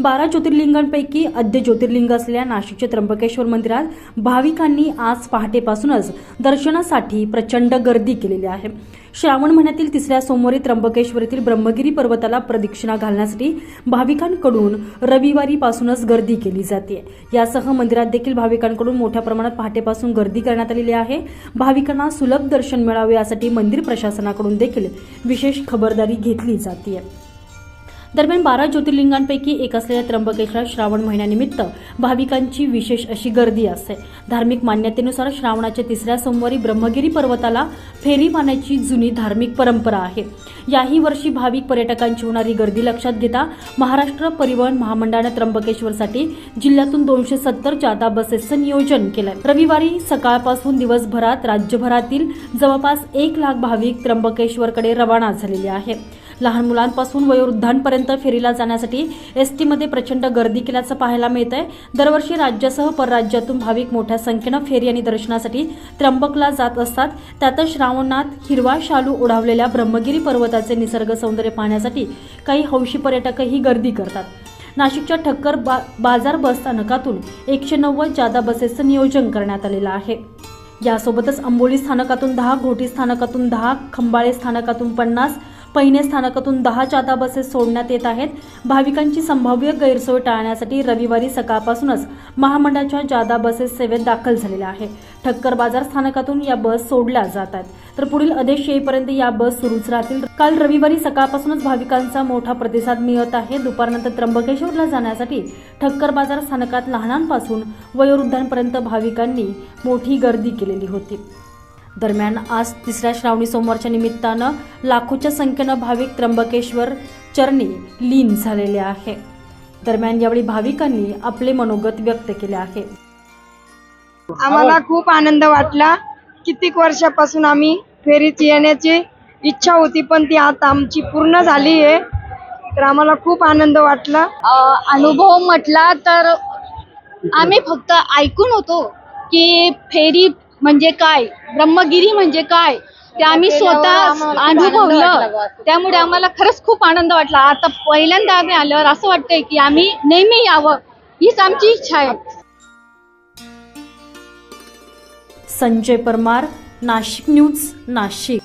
बारा ज्योतिर्लिंगांपैकी आद्य ज्योतिर्लिंग असलेल्या नाशिकच्या त्र्यंबकेश्वर मंदिरात भाविकांनी आज पहाटेपासूनच दर्शनासाठी प्रचंड गर्दी केलेली आहे. श्रावण महिन्यातील तिसऱ्या सोमवारी त्र्यंबकेश्वरीतील ब्रह्मगिरी पर्वताला प्रदक्षिणा घालण्यासाठी भाविकांकडून रविवारीपासूनच गर्दी केली जाते. यासह मंदिरात देखील भाविकांकडून मोठ्या प्रमाणात पहाटेपासून गर्दी करण्यात आलेली आहे. भाविकांना सुलभ दर्शन मिळावे यासाठी मंदिर प्रशासनाकडून देखील विशेष खबरदारी घेतली जाते. दरम्यान बारा ज्योतिर्लिंगांपैकी एक असलेल्या त्र्यंबकेश्वर श्रावण महिन्यानिमित्त भाविकांची विशेष अशी गर्दी असते. धार्मिक मान्यतेनुसार श्रावणाच्या तिसऱ्या सोमवारी ब्रह्मगिरी पर्वताला फेरी मारण्याची जुनी धार्मिक परंपरा आहे. याही वर्षी भाविक पर्यटकांची होणारी गर्दी लक्षात घेता महाराष्ट्र परिवहन महामंडळाने त्र्यंबकेश्वरसाठी जिल्ह्यातून दोनशे सत्तर जादा बसेसचं नियोजन केलंय. रविवारी सकाळपासून दिवसभरात राज्यभरातील जवळपास एक लाख भाविक त्र्यंबकेश्वरकडे रवाना झालेले आहे. लहान मुलांपासून वयोवृद्धांपर्यंत फेरीला जाण्यासाठी एस टीमध्ये प्रचंड गर्दी केल्याचं पाहायला मिळत आहे दरवर्षी राज्यासह परराज्यातून भाविक मोठ्या संख्येनं फेरी आणि दर्शनासाठी त्र्यंबकला जात असतात. त्यातच श्रावणात हिरवा शालू ओढावलेल्या ब्रह्मगिरी पर्वताचे निसर्ग सौंदर्य पाहण्यासाठी काही हौशी पर्यटकही गर्दी करतात. नाशिकच्या ठक्कर बा बाजार बस स्थानकातून एकशे नव्वद जादा बसेसचं नियोजन करण्यात आलेलं आहे. यासोबतच अंबोली स्थानकातून दहा घोटी स्थानकातून दहा खंबाळे स्थानकातून पन्नास पहिने स्थानकातून दहा जादा बसेस सोडण्यात येत आहेत. भाविकांची संभाव्य गैरसोय टाळण्यासाठी रविवारी सकाळपासूनच महामंडळाच्या जादा बसेस सेवेत दाखल झालेल्या आहे ठक्कर बाजार स्थानकातून या बस सोडल्या जात आहेत. तर पुढील आदेश येईपर्यंत या बस सुरूच राहतील. काल रविवारी सकाळपासूनच भाविकांचा मोठा प्रतिसाद मिळत आहे. दुपारनंतर त्र्यंबकेश्वरला जाण्यासाठी ठक्कर बाजार स्थानकात लहानांपासून वयोवृद्धांपर्यंत भाविकांनी मोठी गर्दी केलेली होती. दरम्यान आज तिसऱ्या श्रावणी सोमवारच्या निमित्तानं लाखोच्या संख्येनं भाविक त्र्यंबकेश्वर चरणी लीन झालेले आहे. दरम्यान यावेळी भाविकांनी आपले मनोगत व्यक्त केले आहे. आम्हाला खूप आनंद वाटला. कित्येक वर्षापासून आम्ही फेरीत येण्याची इच्छा होती पण ती आता आमची पूर्ण झाली आहे. तर आम्हाला खूप आनंद वाटला. अनुभव म्हटला तर आम्ही फक्त ऐकून होतो की फेरी म्हणजे काय? ब्रह्मगिरी म्हणजे काय? ते आम्ही स्वतः अनुभवलं. त्यामुळे आम्हाला खरंच खूप आनंद वाटला. आता पहिल्यांदा आम्ही आल्यावर असं वाटतंय की आम्ही नेहमी यावं. हीच आमची इच्छा आहे. संजय परमार नाशिक न्यूज नाशिक.